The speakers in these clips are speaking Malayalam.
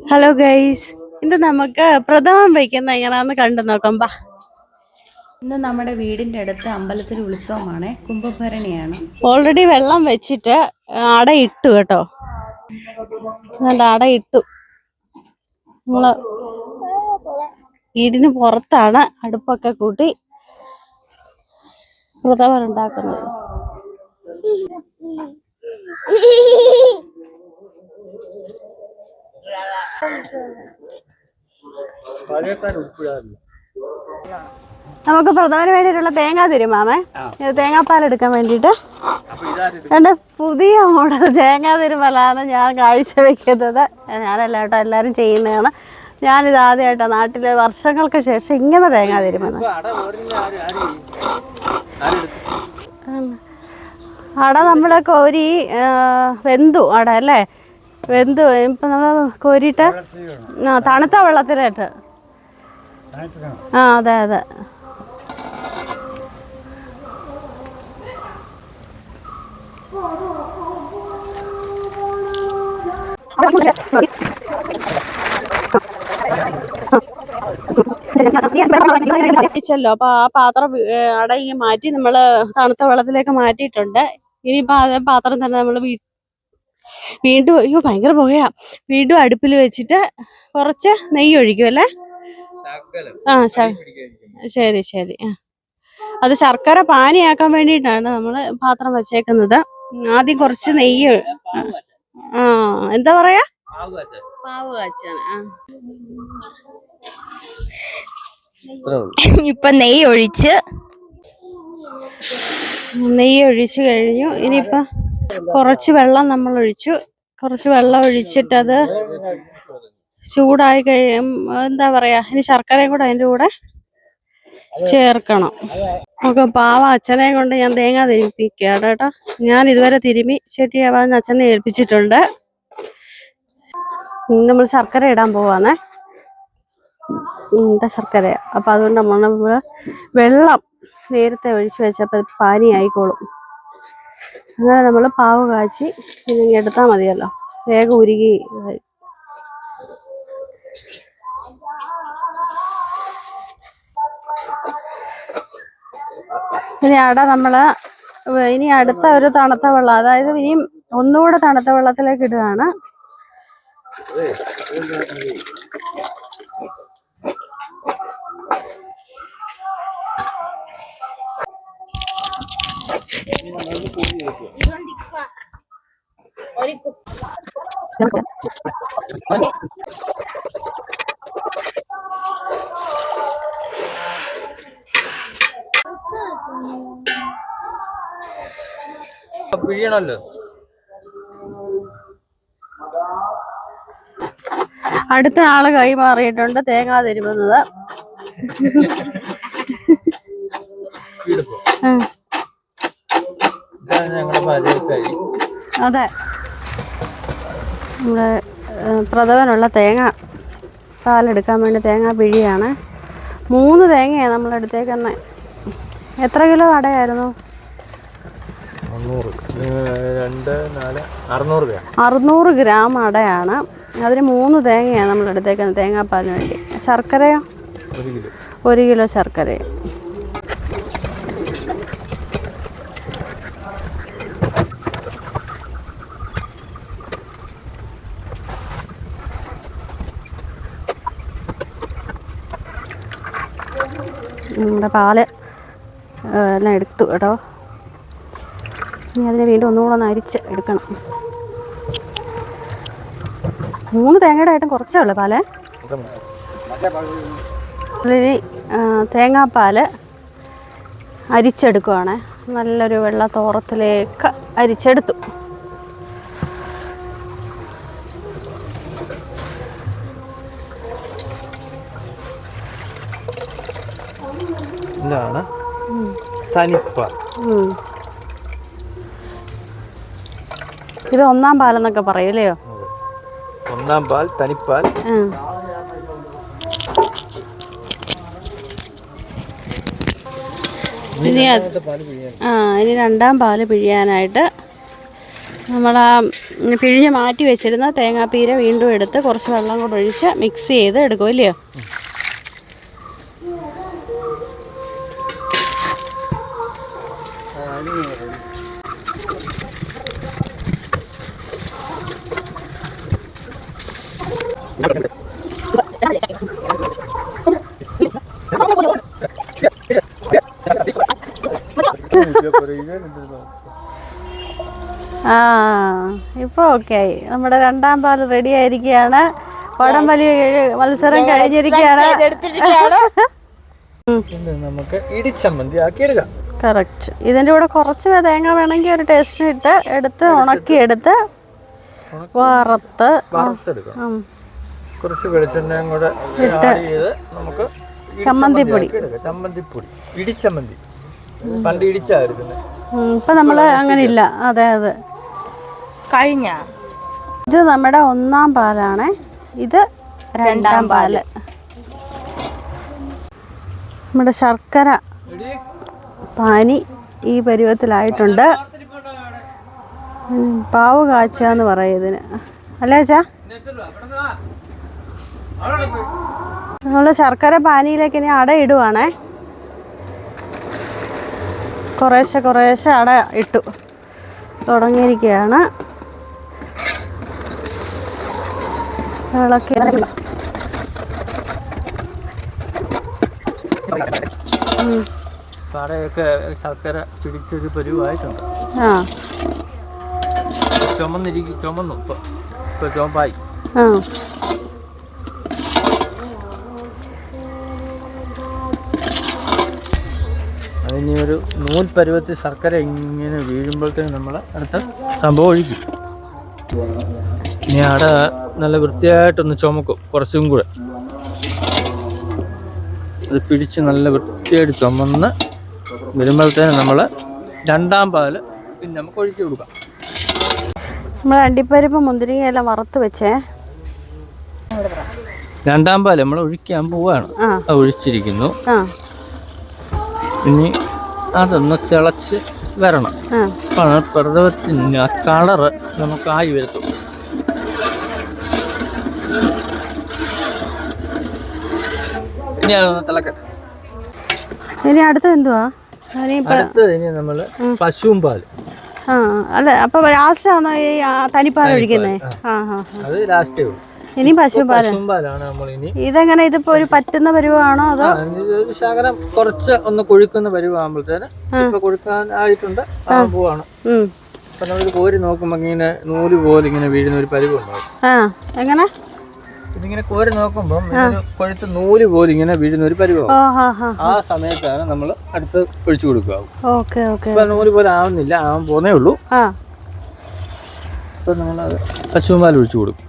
ഹലോ ഗൈസ് ഇന്ന് നമുക്ക് പ്രഥമം വയ്ക്കുന്ന എങ്ങനെയാന്ന് കണ്ടു നോക്കാം ബാ ഇന്ന് നമ്മുടെ വീടിന്റെ അടുത്ത് അമ്പലത്തിൽ ഉത്സവമാണ് കുംഭഭരണിയാണ്. ഓൾറെഡി വെള്ളം വെച്ചിട്ട് അട ഇട്ടു കേട്ടോ. അട ഇട്ടു. നമ്മൾ വീടിന് പുറത്താണ് അടുപ്പൊക്കെ കൂട്ടി പ്രഥമൻ ഉണ്ടാക്കുന്നത്. നമുക്ക് പ്രധാന വേണ്ടിയിട്ടുള്ള തേങ്ങ തിരുമാമേ. ഇത് തേങ്ങാപ്പാൽ എടുക്കാൻ വേണ്ടിട്ട് എന്റെ പുതിയ മോഡൽ തേങ്ങ തിരുമലാണ് ഞാൻ കാഴ്ചവെക്കുന്നത്. ഞാനല്ല കേട്ടോ എല്ലാവരും ചെയ്യുന്നതാണ്. ഞാനിത് ആദ്യമായിട്ടാണ് നാട്ടിലെ വർഷങ്ങൾക്ക് ശേഷം ഇങ്ങനെ തേങ്ങ തിരുമുന്നത് അട നമ്മളെ കോരി വെന്തു അട അല്ലേ? വെന്തു ഇപ്പം നമ്മൾ കോരിയിട്ട് ആ തണുത്ത വെള്ളത്തിലായിട്ട്. ആ അതെ അതെ. ല്ലോ അപ്പൊ ആ പാത്രം അടങ്ങി മാറ്റി നമ്മൾ തണുത്ത വെള്ളത്തിലേക്ക് മാറ്റിയിട്ടുണ്ട്. ഇനിയിപ്പോ പാത്രം തന്നെ നമ്മൾ വീണ്ടും അയ്യോ ഭയങ്കര പുകയാ. വീണ്ടും അടുപ്പിൽ വെച്ചിട്ട് കുറച്ച് നെയ്യ് ഒഴിക്കും അല്ലേ? ആ ശരി ശരി. ആ. അത് ശർക്കര പാനിയാക്കാൻ വേണ്ടിയിട്ടാണ് നമ്മൾ പാത്രം വെച്ചേക്കുന്നത്. ആദ്യം കുറച്ച് നെയ്യ് ആ എന്താ പറയാ? പാവ് കാച്ചാൻ ആ. ഇപ്പൊ നെയ്യ് ഒഴിച്ച് നെയ്യ് ഒഴിച്ചു കഴിഞ്ഞു. ഇനിയിപ്പോ കുറച്ച് വെള്ളം നമ്മൾ ഒഴിച്ചു. കുറച്ച് വെള്ളം ഒഴിച്ചിട്ടത് ചൂടായി കഴിയും എന്താ പറയാ ഇനി ശർക്കരയും കൂടെ അതിന്റെ കൂടെ ചേർക്കണം. നമുക്ക് പാവ അച്ഛനെ കൊണ്ട് ഞാൻ തേങ്ങ തിരിപ്പിക്കാം കേട്ടോ. ഞാൻ ഇതുവരെ തിരുമി ശരിയാവാൻ അച്ഛനെ ഏൽപ്പിച്ചിട്ടുണ്ട്. നമ്മൾ ശർക്കര ഇടാൻ പോവാന്നേ. ഉണ്ട ശർക്കര. അപ്പൊ അതുകൊണ്ട് നമ്മൾ വെള്ളം നേരത്തെ ഒഴിച്ചു വെച്ചപ്പോൾ പാനിയായിക്കോളും. അങ്ങനെ നമ്മൾ പാവ് കാച്ചി ഇതിങ്ങി എടുത്താൽ മതിയല്ലോ. വേഗം ഉരുകി ഇനി അട നമ്മൾ ഇനി അടുത്ത ഒരു തണുത്ത വെള്ളം അതായത് ഇനിയും ഒന്നുകൂടെ തണുത്ത വെള്ളത്തിലേക്ക് ഇടുകയാണ്. പിഴിയണല്ലോ അടുത്ത ആൾ കൈമാറിയിട്ടുണ്ട് തേങ്ങ തിരുമുന്നത്. അതെ. നമ്മുടെ പ്രഥമനുള്ള തേങ്ങ പാലെടുക്കാൻ വേണ്ടി തേങ്ങ പിഴിയാണ്. മൂന്ന് തേങ്ങയാണ് നമ്മൾ എടുത്തേക്കുന്നത് എത്ര കിലോ അടയായിരുന്നു? അറുന്നൂറ്. ഗ്രാം അടയാണ്. അതിന് മൂന്ന് തേങ്ങയാണ് നമ്മൾ എടുത്തേക്കുന്നത് തേങ്ങാപ്പാലിന് വേണ്ടി. ശർക്കരയോ? ഒരു കിലോ ശർക്കരയും. നമ്മുടെ പാൽ എല്ലാം എടുത്തു കേട്ടോ. ഇനി അതിനെ വീണ്ടും ഒന്നുകൂടെ ഒന്ന് അരിച്ച് എടുക്കണം. മൂന്ന് തേങ്ങയുടെ ആയിട്ടും കുറച്ചേ ഉള്ളൂ പാൽ. ഇതിന് തേങ്ങാപ്പാൽ അരിച്ചെടുക്കുവാണ്. നല്ലൊരു വെള്ള തോറത്തിലേക്ക് അരിച്ചെടുത്തു. ഇതാണ്. തനിപ്പ. ഇത് ഒന്നാം പാൽ എന്നൊക്കെ പറയൂലയോ ഒന്നാം പാൽ തനിപ്പാൽ. ഇനി ആ ഇനി രണ്ടാം പാൽ പിഴിയാനായിട്ട് നമ്മൾ ആ പിഴിഞ്ഞ് മാറ്റി വെച്ചിരുന്ന തേങ്ങാപ്പീര വീണ്ടും എടുത്ത് കുറച്ച് വെള്ളം കൂടെ ഒഴിച്ച് മിക്സ് ചെയ്ത് എടുക്കും ഇല്ലയോ ആ ഇപ്പോൾ ഓക്കെ ആയി നമ്മുടെ രണ്ടാം പാൽ റെഡി ആയിരിക്കുകയാണ്. വടംവലി മത്സരം കഴിഞ്ഞിരിക്കുകയാണ്. നമുക്ക് ഇടിച്ചമ്മന്തി ആക്കി എടുക്കാം കറക്റ്റ് ഇതിന്റെ കൂടെ കുറച്ച് തേങ്ങ വേണമെങ്കിൽ ഒരു ടേസ്റ്റ് ഇട്ട് എടുത്ത് ഉണക്കിയെടുത്ത് വറുത്ത്. വറുത്തെടുക്കണം. കുറച്ച് വെളിച്ചെണ്ണയും കൂടെ ആഡ് ചെയ്ത് നമുക്ക് ചമ്മന്തിപ്പൊടി. ചമ്മന്തിപ്പൊടി. ഇടിച്ചമ്മന്തി. പണ്ട് ഇടിച്ചായിരുന്നു ഇപ്പൊ നമ്മൾ അങ്ങനെ ഇല്ല. അതെ അതെ. കഴിഞ്ഞ. ഇത് നമ്മുടെ ഒന്നാം പാലാണ്. ഇത് രണ്ടാം പാൽ. നമ്മുടെ ശർക്കര പാനി ഈ പരുവത്തിലായിട്ടുണ്ട്. പാവ് കാച്ച എന്ന് പറയും ഇതിന്. അല്ലേ ചാ നമ്മൾ ശർക്കര പാനിയിലേക്ക് ഇനി അട ഇടുവാണേ. കുറേശ്ശെ കുറേശ്ശെ അട ഇട്ടു. തുടങ്ങിയിരിക്കുകയാണ്. ഇളക്കി ഉം. കടയൊക്കെ ശർക്കര പിടിച്ചൊരു പരുവായിട്ടുണ്ട്. ആ. ചുമന്നിരിക്കും ചുമന്നു. ഇപ്പൊ ഇപ്പൊ ചുമപ്പായി. ആ. അതിനി ഒരു നൂൽ പരുവത്തിൽ ശർക്കര ഇങ്ങനെ വീഴുമ്പോഴത്തേന് നമ്മൾ അടുത്ത സംഭവം ഒഴിക്കും. ഇനി അവിടെ നല്ല വൃത്തിയായിട്ടൊന്ന് ചുമക്കും കുറച്ചും കൂടെ. അത് പിടിച്ച് നല്ല വൃത്തിയായിട്ട് ചുമന്ന് വരുമ്പോഴത്തേന് നമ്മൾ രണ്ടാം പാൽ പിന്നെ നമുക്ക് ഒഴിച്ചു കൊടുക്കാം. നമ്മൾ അണ്ടിപ്പരിപ്പ് മുന്തിരിങ്ങ എല്ലാം വറുത്ത് വെച്ചേ. രണ്ടാം പാൽ നമ്മൾ ഒഴിക്കാൻ പോവാണ്. ഒഴിച്ചിരിക്കുന്നു. ആ. ഇനി അതൊന്ന് തിളച്ച് വരണം. പ്രഥമത്തിന് ആ കളറ് നമുക്കായി വരുത്തും. ഇനി അതൊന്ന് തിളക്കട്ടെ. ഇനി അടുത്തത് എന്തുവാ? അടുത്തത് ഇനി നമ്മൾ പശുവും പാൽ ആ അല്ല അപ്പോൾ ലാസ്റ്റാണോ ഈ ആ, തനിപ്പാൽ ഒഴിക്കുന്നേ. അത് ലാസ്റ്റേ ഉള്ളൂ. ഇനി പശു പശുവും പാലാണ് നമ്മൾ ഇനി ഇതെങ്ങനെ ഇതിപ്പോ ഒരു പറ്റുന്ന പരുവാണോ അതോ? ഒരു ശകലം കുറച്ച് ഒന്ന് കൊഴുക്കുന്ന പരിവാകുമ്പോഴത്തേന് ഇപ്പൊ കൊഴുക്കാൻ ആയിട്ടുണ്ട്. പോവാണ്. അപ്പൊ നമ്മൾ കോരി നോക്കുമ്പോ ഇങ്ങനെ നൂൽ പോലെ ഇങ്ങനെ വീഴുന്ന ഒരു പരിവുണ്ടാവും. എങ്ങനെ? ഇതിങ്ങനെ കോരി നോക്കുമ്പോൾ കൊഴുത്ത് നൂൽ പോലെ ഇങ്ങനെ വീഴുന്ന ഒരു ഹാ ആ സമയത്താണ് നമ്മൾ അടുത്ത് ഒഴിച്ചു കൊടുക്കുക. നൂൽ പോലെ ആവുന്നില്ല ആവാൻ പോന്നേ ഉള്ളൂ. ആ. ഇപ്പൊ നമ്മളത് പാൽ ഒഴിച്ചു കൊടുക്കും.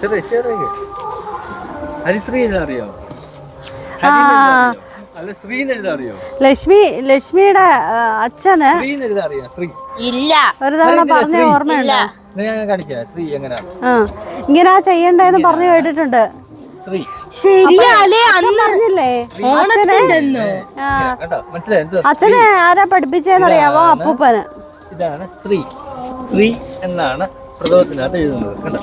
ചെറിയ ചെറിയ. ഹരിശ്രീ എഴുതാ അറിയാമോ ആ. അല്ല ശ്രീ എന്ന് എഴുതാ അറിയോ? ലക്ഷ്മി ലക്ഷ്മിയുടെ അച്ഛന് ശ്രീ എന്ന് എഴുതാ അറിയാം? ശ്രീ. ഇല്ല. ഒരു തവണ പറഞ്ഞ ഓർമ്മയില്ല ഇങ്ങനെ ചെയ്യണ്ടേന്ന് പറഞ്ഞു കേട്ടിട്ടുണ്ട്. ശ്രീ. ശരിയാലേ പറഞ്ഞില്ലേ? അച്ഛനെ അച്ഛനെ ആരാ പഠിപ്പിച്ചേന്നറിയാവോ അപ്പൂപ്പന്? ഇതാണ് ശ്രീ. ശ്രീ എന്നാണ് പ്രഥമത്തിനകത്ത് എഴുതുന്നത്. കണ്ടോ?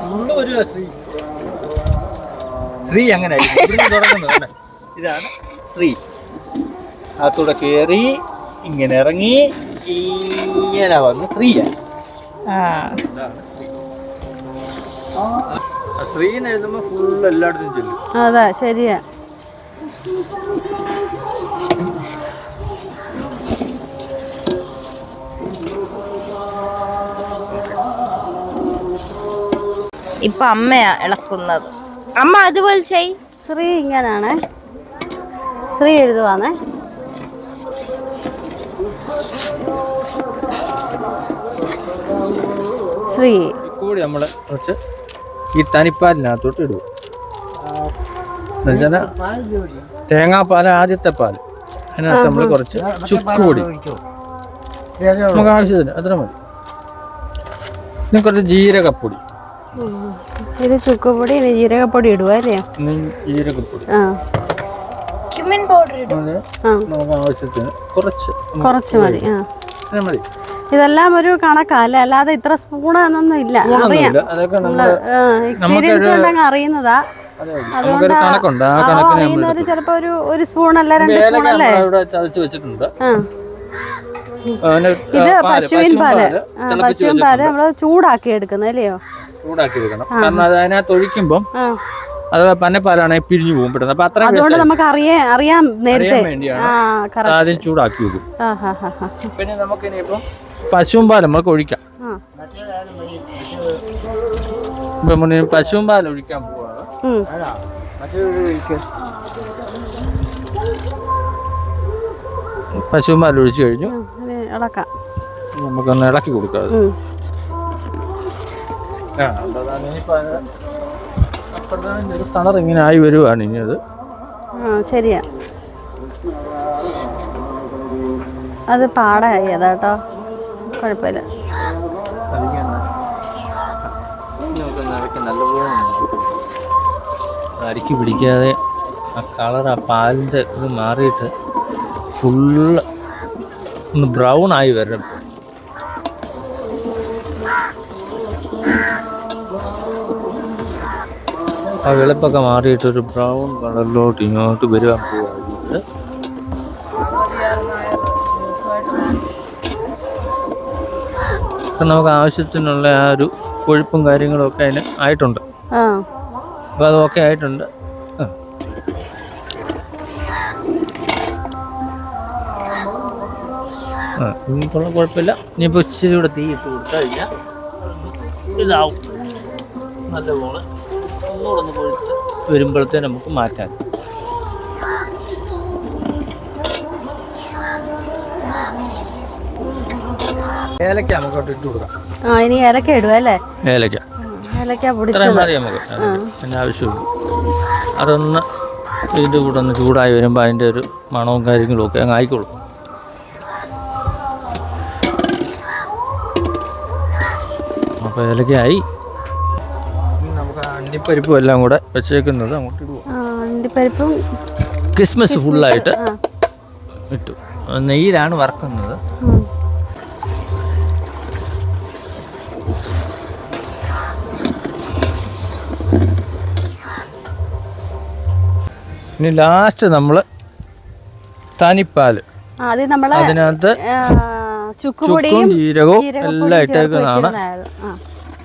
ഫുള്ള് വരുവാ ശ്രീ ശ്രീ അങ്ങനെ തുടങ്ങുന്നത് ഇതാണ് ശ്രീ. അകത്തൂടെ കയറി ഇങ്ങനെ ഇറങ്ങി ഇങ്ങനെ വന്ന് ശ്രീയാ ഇതാണ് ശ്രീ. ആ, ശ്രീ എന്ന് എഴുതുമ്പോൾ ഫുള്ള് എല്ലായിടത്തും ചെല്ലും. അതാ ശരിയാ. ഇപ്പൊ അമ്മയാ ഇളക്കുന്നത്. അമ്മ അതുപോലെ ചെയ്. ശ്രീ ഇങ്ങനാണ്. ശ്രീ എഴുതുവാണ്. ശ്രീ. കൂടി നമ്മൾ കുറച്ച് ഈ തനിപ്പാലിനകത്തോട്ട് ഇടുക. എന്നുവെച്ചാൽ തേങ്ങാപ്പാൽ ആദ്യത്തെ പാൽ അതിനകത്ത് നമ്മൾ കുറച്ച് ചുക്കുപൊടി. നമുക്ക് ആവശ്യത്തിന് അത്ര മതി. പിന്നെ കുറച്ച് ജീരകപ്പൊടി. ഇത് ചുക്കുപൊടി ഇനി ജീരകപ്പൊടി ഇടുക അല്ലേ? ഇനി ജീരകപ്പൊടി. ആ. ക്യുമിൻ പൗഡർ ഇടും. ആവശ്യത്തിന് കുറച്ച് കുറച്ച് മതി. ആ. ഇത്ര മതി. ഇതെല്ലാം ഒരു കണക്കാല്ലേ? അല്ലാതെ ഇത്ര സ്പൂൺ എന്നൊന്നും ഇല്ല. അറിയാം എക്സ്പീരിയൻസ് കൊണ്ടങ്ങ് അറിയുന്നതാ. നമുക്കൊരു കണക്കുണ്ട്. ആ കണക്കിന് നമ്മൾ അറിയുന്നവര് ചിലപ്പോ ഒരു ഒരു സ്പൂൺ അല്ല രണ്ട് സ്പൂൺ അല്ലേ ഇത് പശുവിൻ പാൽ. പശുവിൻ പാൽ നമ്മൾ ചൂടാക്കി എടുക്കുന്നത് അല്ലയോ ചൂടാക്കി വെക്കണം കാരണം അത് അതിനകത്ത് ഒഴിക്കുമ്പം അത് പന്നപ്പാലാണെങ്കിൽ പിരിഞ്ഞു പോകും പെട്ടെന്ന് അപ്പൊ അത്രയും അതുകൊണ്ട് നമുക്ക് അറിയാൻ അറിയാം നേരത്തെ. വേണ്ടിയാണ്. ആ കറക്റ്റ് ആദ്യം ചൂടാക്കി വെക്കും. പിന്നെ നമുക്ക് ഇനിയിപ്പം പശുവും പാൽ നമുക്ക് ഒഴിക്കാം. ഇപ്പം മുന്നേ പശുവും പാൽ ഒഴിക്കാൻ പോവാണ്. പശുവും പാൽ ഒഴിച്ചു കഴിഞ്ഞു. നമുക്കൊന്ന് ഇളക്കി കൊടുക്കാം ഒരു കളർ ഇങ്ങനെ ആയി വരുവാണ് ഇനി അത്. ശരിയാ. അത് പാടായി അതാട്ടോ കുഴപ്പമില്ല. അരിക്ക് പിടിക്കാതെ ആ കളർ ആ പാലിന്റെ ഇത് മാറിയിട്ട് ഫുള്ള് ഒന്ന് ബ്രൗൺ ആയി വരണം. ആ വെളുപ്പൊക്കെ മാറിയിട്ട് ഒരു ബ്രൗൺ കളറിലോട്ട് ഇങ്ങോട്ട് വരുവാൻ പോവാ അപ്പം നമുക്ക് ആവശ്യത്തിനുള്ള ആ ഒരു കൊഴുപ്പും കാര്യങ്ങളും ഒക്കെ അതിന് ആയിട്ടുണ്ട്. അപ്പോൾ അത് ഓക്കെ ആയിട്ടുണ്ട്. ആ. ഇനിയിപ്പോൾ കുഴപ്പമില്ല. ഇനിയിപ്പോൾ ഇച്ചിരി കൂടെ തീ ഇട്ട് കൊടുത്തു കഴിഞ്ഞാൽ ഇതാവും. നല്ലപോലെ. ഒന്നുകൂടെ ഒന്ന് കൊഴുത്ത് വരുമ്പോഴത്തേന് നമുക്ക് മാറ്റാൻ ഏലക്ക നമുക്ക് ഇട്ട് കൊടുക്കാം. ആ ഇനി ഏലക്ക ഇടുക അല്ലേ? ഏലക്ക. ഏലക്ക പൊടിച്ചത്. മതി നമുക്ക്. അതിന് ആവശ്യമുള്ളൂ അതൊന്ന് ഇതിന്റെ കൂടെ ഒന്ന് ചൂടായി വരുമ്പോൾ അതിന്റെ ഒരു മണവും കാര്യങ്ങളും ഒക്കെ അങ്ങ് ആയിക്കോളും. അപ്പോൾ ഏലക്കയായി. അണ്ടിപ്പരിപ്പും എല്ലാം കൂടെ വെച്ചേക്കുന്നത് അങ്ങോട്ട് ഇടുക അണ്ടിപ്പരിപ്പും ക്രിസ്മസ് ഫുള്ളായിട്ട് ഇട്ടു. നെയ്യിലാണ് വറക്കുന്നത്. ഇനി ലാസ്റ്റ് നമ്മൾ തനിപ്പാൽ നമ്മൾ അതിനകത്ത് ചുക്കും ജീരകവും എല്ലാം ഇട്ടേക്കുന്നതാണ്.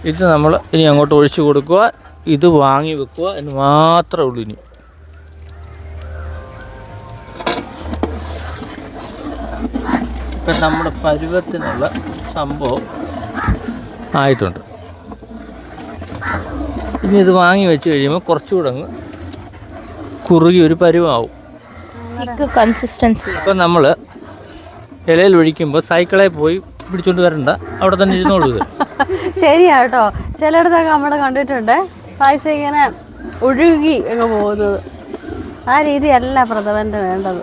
ഇത് നമ്മൾ ഇനി അങ്ങോട്ട് ഒഴിച്ചു കൊടുക്കുക. ഇത് വാങ്ങി വെക്കുക എന്ന് മാത്രമേ ഉള്ളൂ ഇനി. ഇപ്പം നമ്മുടെ പരുവത്തിനുള്ള സംഭവം ആയിട്ടുണ്ട്. ഇനി ഇത് വാങ്ങി വെച്ച് കഴിയുമ്പോൾ കുറച്ചുകൂടെ അങ്ങ് കുറുകി ഒരു പരുവാവും. കൺസിസ്റ്റൻസി അപ്പം നമ്മൾ ഇലയിൽ ഒഴിക്കുമ്പോൾ സൈക്കിളെ പോയി പിടിച്ചോണ്ട് വരണ്ട. അവിടെ തന്നെ ഇരുന്നോളൂ ശരിയാട്ടോ ചിലയിടത്തൊക്കെ നമ്മൾ കണ്ടിട്ടുണ്ട്. പായസം ഇങ്ങനെ ഒഴുകി അങ്ങ് പോകുന്നത്. ആ രീതിയല്ല പ്രഥമന്റെ വേണ്ടത്.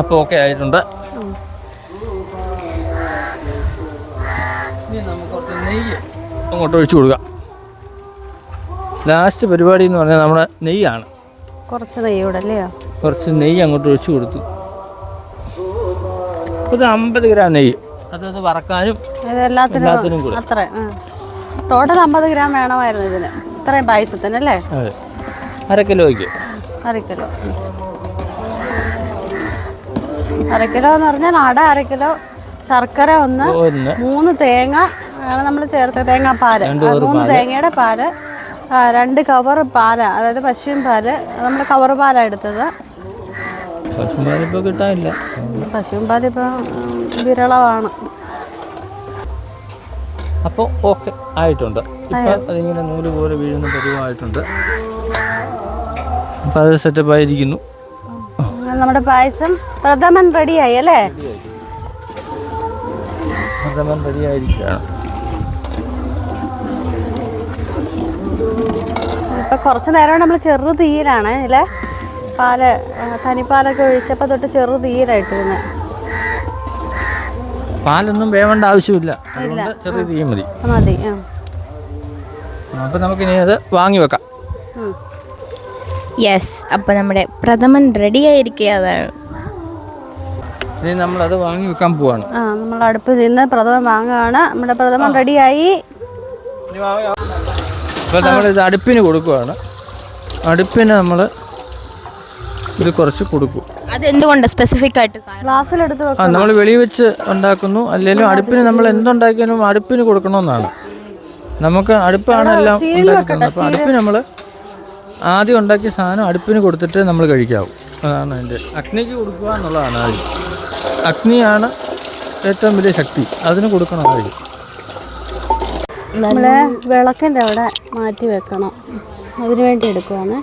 അപ്പോൾ ഓക്കെ ആയിട്ടുണ്ട്. അങ്ങോട്ട് ഒഴിച്ചു കൊടുക്കാം. ലാസ്റ്റ് പരിപാടി എന്ന് പറഞ്ഞാൽ നമ്മുടെ നെയ്യാണ്. കുറച്ച് നെയ്യ് ഇവിടല്ലേ കുറച്ച് നെയ്യ് അങ്ങോട്ട് ഒഴിച്ചു കൊടുത്തു. ഒരു അമ്പത് ഗ്രാം നെയ്യ്. അതത് വറക്കാനും എല്ലാത്തിനും കൂടെ. അത്ര ടോട്ടൽ അമ്പത് ഗ്രാം വേണമായിരുന്നു ഇതിന്. ഇത്രയും പായസത്തിന് അല്ലേ? അര കിലോയ്ക്ക്. അര കിലോ. അര കിലോ എന്ന് പറഞ്ഞാൽ അട അര കിലോ ശർക്കര ഒന്ന് മൂന്ന് തേങ്ങ ആണ് നമ്മൾ ചേർത്ത തേങ്ങാപ്പാൽ രണ്ട് മൂന്ന് തേങ്ങയുടെ പാൽ രണ്ട് കവർ പാൽ അതായത് പശുവിൻ പാൽ നമ്മൾ കവർ പാലാണ് എടുത്തത്. പശുമ്പാലിപ്പോൾ കിട്ടാനില്ല പശുവിൻ പാൽ ഇപ്പം ഉം, വിരളമാണ്. അപ്പോൾ ഓക്കെ ആയിട്ടുണ്ട്. ഇപ്പം അതിങ്ങനെ നൂൽ പോലെ വീഴുന്ന പരുവമായിട്ടുണ്ട് അപ്പം അത് സെറ്റപ്പ് ആയിരിക്കുന്നു. നമ്മുടെ പായസം പ്രഥമൻ റെഡിയായി അല്ലേ? പ്രഥമൻ റെഡി ആയിരിക്കുകയാണ് ഇപ്പൊ കുറച്ച് നേരം നമ്മൾ ചെറു തീയിലാണ് അല്ലേ? പാൽ ആ, തനിപ്പാലൊക്കെ ഒഴിച്ചപ്പോൾ തൊട്ട് ചെറു തീയിലായിട്ടിരുന്നത് പാലൊന്നും വേവേണ്ട ആവശ്യമില്ല. അതുകൊണ്ട് ചെറിയ തീ മതി. മതി ആ. അപ്പം നമുക്കിനി അത് വാങ്ങി വെക്കാം. യെസ് അപ്പോൾ നമ്മുടെ പ്രഥമൻ റെഡി ആയിരിക്കുക അതാണ് ഇനി നമ്മളത് വാങ്ങി വെക്കാൻ പോവാണ്. ആ നമ്മൾ അടുപ്പിൽ നിന്ന് പ്രഥമൻ വാങ്ങുകയാണ്. നമ്മുടെ പ്രഥമൻ റെഡിയായി അപ്പോൾ ഇത് അടുപ്പിന് കൊടുക്കുവാണ്. അടുപ്പിന് നമ്മൾ ഇത് കുറച്ച് കൊടുക്കും. അതെന്തുകൊണ്ട്? സ്പെസിഫിക് ആയിട്ട് ഗ്ലാസ്സിലെടുത്ത് ആ നമ്മൾ വെളി വെച്ച് ഉണ്ടാക്കുന്നു. അല്ലെങ്കിലും അടുപ്പിന് നമ്മൾ എന്തുണ്ടാക്കിയാലും അടുപ്പിന് കൊടുക്കണമെന്നാണ്. നമുക്ക് അടുപ്പാണ് എല്ലാം ഉണ്ടാക്കുന്നത് അപ്പോൾ അടുപ്പിന് നമ്മൾ ആദ്യം ഉണ്ടാക്കിയ സാധനം അടുപ്പിന് കൊടുത്തിട്ട് നമ്മൾ കഴിക്കാവും. അതാണ് അതിന്റെ അഗ്നിക്ക് കൊടുക്കുക എന്നുള്ളതാണ് ആദ്യം. അഗ്നിയാണ് ഏറ്റവും വലിയ ശക്തി. അതിന് കൊടുക്കണം ആദ്യം. നമ്മളെ വിളക്കിന്റെ അവിടെ മാറ്റി വെക്കണം. അതിനു വേണ്ടി എടുക്കുവാണ്.